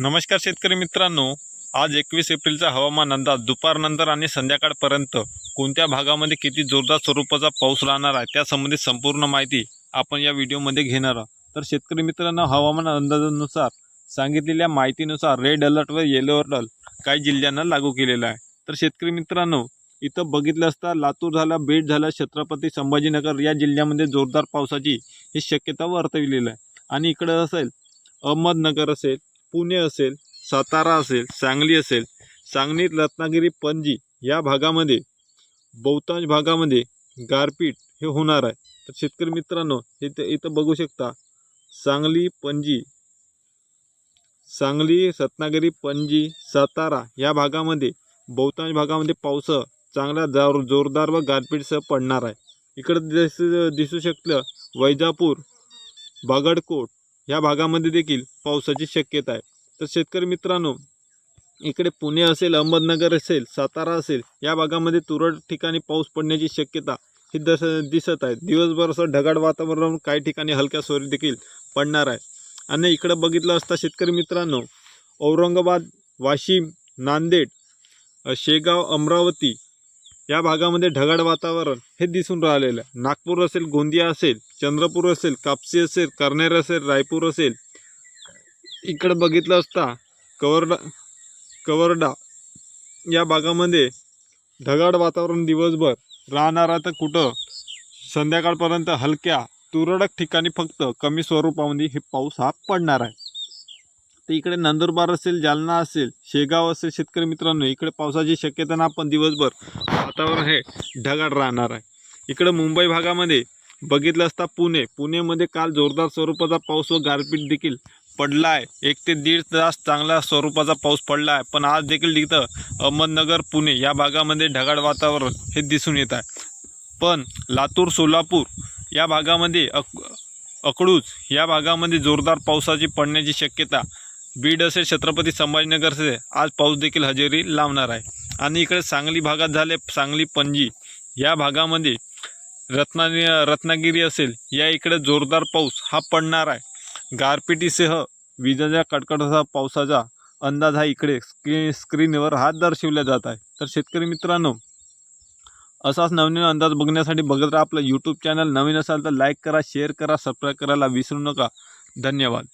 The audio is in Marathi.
नमस्कार शेतकरी मित्रांनो आज एकवीस एप्रिलचा हवामान अंदाज दुपारनंतर आणि संध्याकाळपर्यंत कोणत्या भागामध्ये किती जोरदार स्वरूपाचा पाऊस राहणार आहे त्यासंबंधी संपूर्ण माहिती आपण या व्हिडिओमध्ये घेणार आहोत. तर शेतकरी मित्रांनो हवामान अंदाजानुसार सांगितलेल्या माहितीनुसार रेड अलर्ट व येलो अलर्ट काही जिल्ह्यांना लागू केलेला आहे. तर शेतकरी मित्रांनो इथं बघितलं असता लातूर झाला बीड झाला छत्रपती संभाजीनगर या जिल्ह्यामध्ये जोरदार पावसाची ही शक्यता वर्तविलेली आहे. आणि इकडं असेल अहमदनगर असेल पुणे असेल सातारा असेल सांगली असेल सांगली रत्नागिरी पणजी या भागामध्ये बहुतांश भागामध्ये गारपीट हे होणार आहे. तर शेतकरी मित्रांनो इथं इथं बघू शकता सांगली पणजी सांगली रत्नागिरी पणजी सातारा या भागामध्ये बहुतांश भागामध्ये पाऊस चांगला जोर जोरदार व गारपीटसह पडणार आहे. इकडं दिस दिसू शकलं वैजापूर बागडकोट या भागामध्ये देखील पावसाची शक्यता आहे. तर शेतकरी मित्रांनो इकडे पुणे असेल अहमदनगर असेल सातारा असेल या भागामध्ये तुरळक ठिकाणी पाऊस पडण्याची शक्यता ही दस दिसत आहे. दिवसभर असं ढगाळ वातावरण काही ठिकाणी हलक्या स्वरी देखील पडणार आहे. आणि इकडं बघितलं असता शेतकरी मित्रांनो औरंगाबाद वाशिम नांदेड शेगाव अमरावती या भागामध्ये ढगाळ वातावरण हे दिसून राहिलेलं आहे. नागपूर असेल गोंदिया असेल चंद्रपूर असेल कापसी असेल कर्नेर असेल रायपूर असेल इकडं बघितलं असता कवर्डा कवर्डा या भागामध्ये ढगाळ वातावरण दिवसभर राहणार तर कुठं? संध्याकाळपर्यंत हलक्या तुरळक ठिकाणी फक्त कमी स्वरूपामध्ये हे पाऊस हा पडणार आहे. तर इकडे नंदुरबार असेल जालना असेल शेगाव असेल शेतकरी मित्रांनो इकडे पावसाची शक्यता ना पण दिवसभर वातावरण हे ढगाळ राहणार आहे. इकडं मुंबई भागामध्ये बघितलं असता पुणे. पुणेमध्ये काल जोरदार स्वरूपाचा पाऊस व गारपीट देखील पडला आहे एक ते दीड तास चांगल्या स्वरूपाचा पाऊस पडला आहे पण आज देखील तिथं अहमदनगर पुणे या भागामध्ये ढगाळ वातावरण हे दिसून येत आहे. पण लातूर सोलापूर या भागामध्ये अक अकडूज या भागामध्ये जोरदार पावसाची पडण्याची शक्यता बीड असेल छत्रपती संभाजीनगर असेल आज पाऊस देखील हजेरी लावणार आहे. आणि इकडे सांगली भागात झाले सांगली पणजी या भागामध्ये रत्ना रत्नागिरी असेल या इकडे जोरदार पाऊस हा पडणार आहे. गारपिटीसह विजांच्या कडकडाचा पावसाचा अंदाज हा इकडे स्क्री स्क्रीनवर हात दर्शवला जात आहे. तर शेतकरी मित्रांनो असाच नवीन अंदाज बघण्यासाठी बघत राहा आपलं यूट्यूब चॅनल नवीन असाल तर लाईक करा शेअर करा सबस्क्राईब करायला विसरू नका. धन्यवाद.